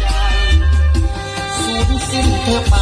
ใจสูญสิ้นเธอไป